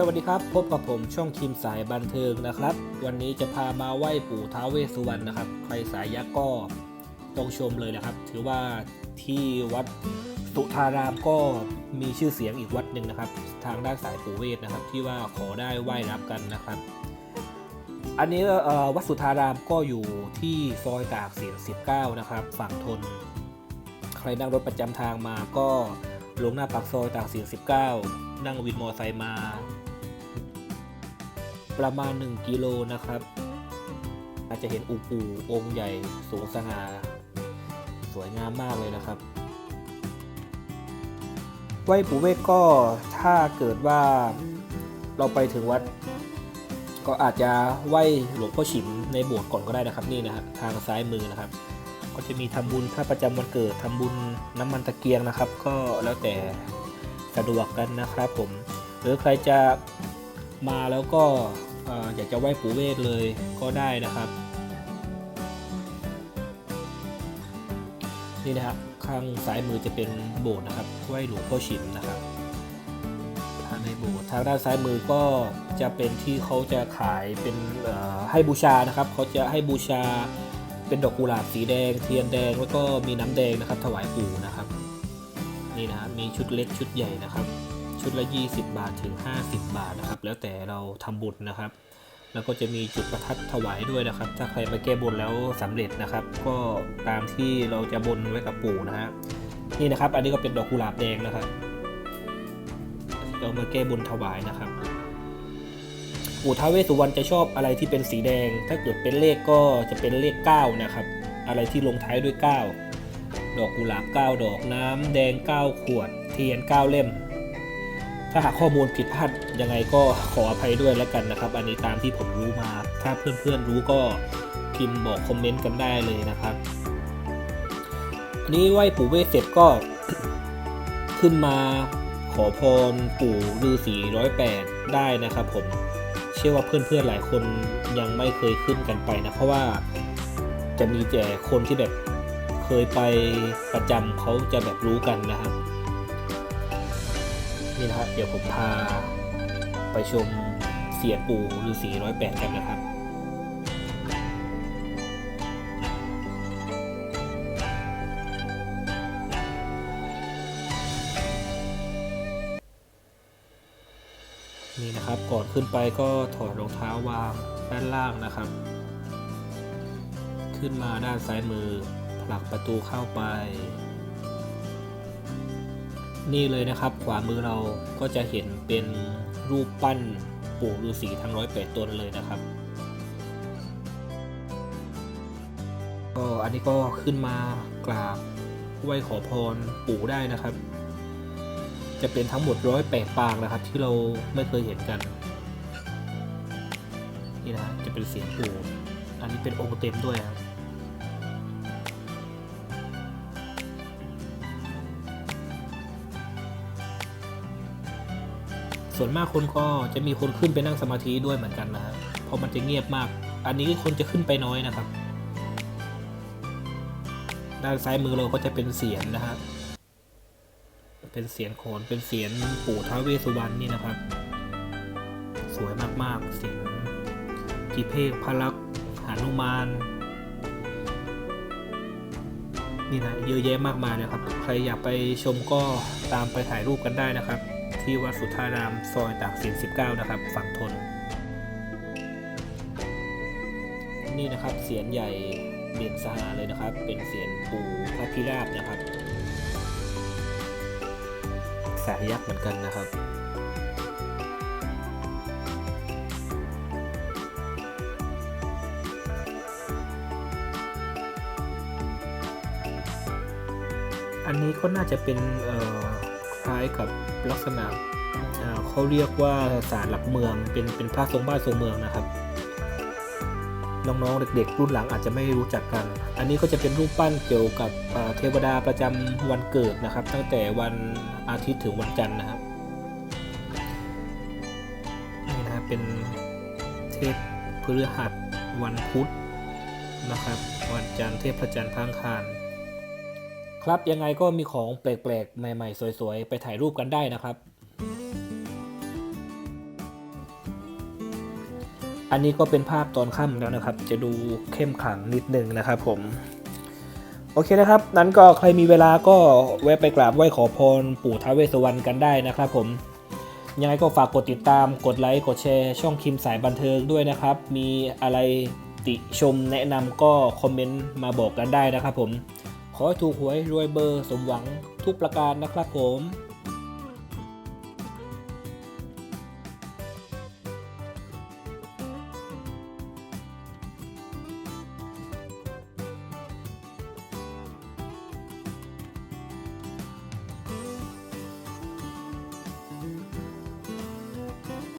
สวัสดีครับ พบกับผมช่องคิมสายบันเทิงนะครับ วันนี้จะพามาไหว้ปู่ท้าวเวสสุวรรณนะครับ ใครสายยักษ์ก็ต้องชมเลยนะครับ ถือว่าที่วัดสุทารามก็มีชื่อเสียงอีกวัดหนึ่งนะครับ ทางด้านสายปู่เวทนะครับ ที่ว่าขอได้ไหว้รับกันนะครับ อันนี้วัดสุทารามก็อยู่ที่ซอยตากสิน19 นะครับ ฝั่งทน ใครนั่งรถประจำทางมาก็ลงหน้าปากซอยตากสิน19นั่งวินมอไซค์มา ประมาณ 1 กิโลนะครับ อาจจะเห็นอูปูองค์ใหญ่สูงสง่าสวยงามมากเลยนะครับไหว้ปู่เวทก็ถ้าเกิดว่าเราไปถึงวัด ก็อาจจะไหว้หลวงพ่อฉิมในโบสถ์ก่อนก็ได้นะครับนี่นะครับทางซ้ายมือนะครับ ก็จะมีทำบุญพระประจำวันเกิดทำบุญน้ำมันตะเกียงนะครับ ก็แล้วแต่สะดวกกันนะครับผม หรือใครจะมาแล้วก็ อยากจะไหว้ปู่เวทเลยก็ได้นะครับ นี่นะครับข้างซ้ายมือจะเป็นโบสถ์นะครับไหว้หลวงพ่อฉิมนะครับทางในโบสถ์ทางด้านซ้ายมือก็จะเป็นที่เขาจะขายเป็นให้บูชานะครับเขาจะให้บูชาเป็นดอกกุหลาบสีแดง เทียนแดงแล้วก็มีน้ำแดงนะครับ ถวายปู่นะครับ นี่นะครับมีชุดเล็กชุดใหญ่นะครับ ชุดละ 20 บาทถึง 50 บาทนะครับ แล้วแต่เราทำบุญนะครับ แล้วก็จะมีจุดประทัดถวายด้วยนะครับ ถ้าใครมาแก้บนแล้วสำเร็จนะครับ ก็ตามที่เราจะบนไว้กับปู่นะฮะนี่นะครับ อันนี้ก็เป็นดอกกุหลาบแดงนะครับเรามาแก้บนถวายนะครับปู่ท้าเวสสุวรรณจะชอบอะไรที่เป็นสีแดง ถ้าเกิดเป็นเลขก็จะเป็นเลข 9 นะครับ อะไรที่ลงท้ายด้วย 9 ดอกกุหลาบ 9 ดอกน้ำแดง 9 ขวด เทียน 9 เล่ม ถ้าหากข้อมูลผิดพลาดยังไงก็ขออภัยด้วยแล้วกันนะครับ อันนี้ตามที่ผมรู้มา ถ้าเพื่อนๆรู้ก็พิมพ์บอกคอมเมนต์กันได้เลยนะครับ อันนี้ไหว้ปู่เวสเสร็จก็ขึ้นมาขอพรปู่ฤาษีร้อยแปดได้นะครับ ผมเชื่อว่าเพื่อนๆหลายคนยังไม่เคยขึ้นกันไปนะ เพราะว่าจะมีแต่คนที่แบบเคยไปประจำเขาจะแบบรู้กันนะครับ นี่นะครับ เดี๋ยวผมพาไปชมเสียปู่ฤาษีร้อยแปดกันนะครับนี่นะครับก่อนขึ้นไปก็ถอดรองเท้าวางด้านล่างนะครับ ขึ้นมาด้านซ้ายมือผลักประตูเข้าไป นี่เลยนะครับ ขวามือเราก็จะเห็นเป็นรูปปั้นปู่ฤาษีทั้งร้อยแปดตนเลยนะครับก็อันนี้ก็ขึ้นมากราบไหว้ขอพรปู่ได้นะครับ จะเป็นทั้งหมดร้อยแปดปางนะครับ ที่เราไม่เคยเห็นกัน นี่นะจะเป็นเสียงปู่อันนี้เป็นองค์เต็มด้วยครับ ส่วนมากคนก็จะมีคนขึ้นไปนั่งสมาธิด้วยเหมือนกันนะครับเพราะมันจะเงียบมาก อันนี้คนจะขึ้นไปน้อยนะครับ ด้านซ้ายมือเราก็จะเป็นเสียงนะฮะเป็นเสียงโขนเป็นเสียงปู่ท้าวเวสสุวรรณนี่นะครับ สวยมากๆ เสียงกิเพกพระลักษณ์หานุมานนี่นะเยอะแยะมากมายเลยครับ ใครอยากไปชมก็ตามไปถ่ายรูปกันได้นะครับ ที่วัดสุทธารามซอยตากสิน 19 นะครับ ฝั่งทน นี่นะครับเสียงใหญ่เด่นสง่าเลยนะครับ เป็นเสียงปูพระพิราบนะครับสายยักษ์เหมือนกันนะครับอันนี้ก็น่าจะเป็นเอ่อ ล้ายกับลักษณะเขาเรียกว่าศาลหลักเมืองเป็นเป็นพระทรงบ้านทรงเมืองนะครับน้องๆเด็ก ๆ รุ่นหลังอาจจะไม่รู้จักกัน อันนี้ก็จะเป็นรูปปั้นเกี่ยวกับเทวดาประจำวันเกิดนะครับ ตั้งแต่วันอาทิตย์ถึงวันจันทร์นะครับนี่นะเป็นเทพพฤหัสวันพุธนะครับ วันจันทร์เทพพระจันทร์พังคาร ครับยังไงก็มีของแปลกๆ ใหม่ๆ สวยๆ ไปถ่ายรูปกันได้นะครับ อันนี้ก็เป็นภาพตอนค่ำแล้วนะครับ จะดูเข้มขลังนิดนึงนะครับผม โอเคนะครับ นั้นก็ใครมีเวลาก็แวะไปกราบไหว้ขอพรปู่ท้าวเวสสวรรณกันได้นะครับผมยังไงก็ฝากกดติดตาม กดไลค์ กดแชร์ ช่องคิมสายบันเทิงด้วยนะครับ มีอะไรติชมแนะนำก็คอมเมนต์มาบอกกันได้นะครับผม ขอให้ถูกหวยรวยเบอร์สมหวังทุกประการนะครับผม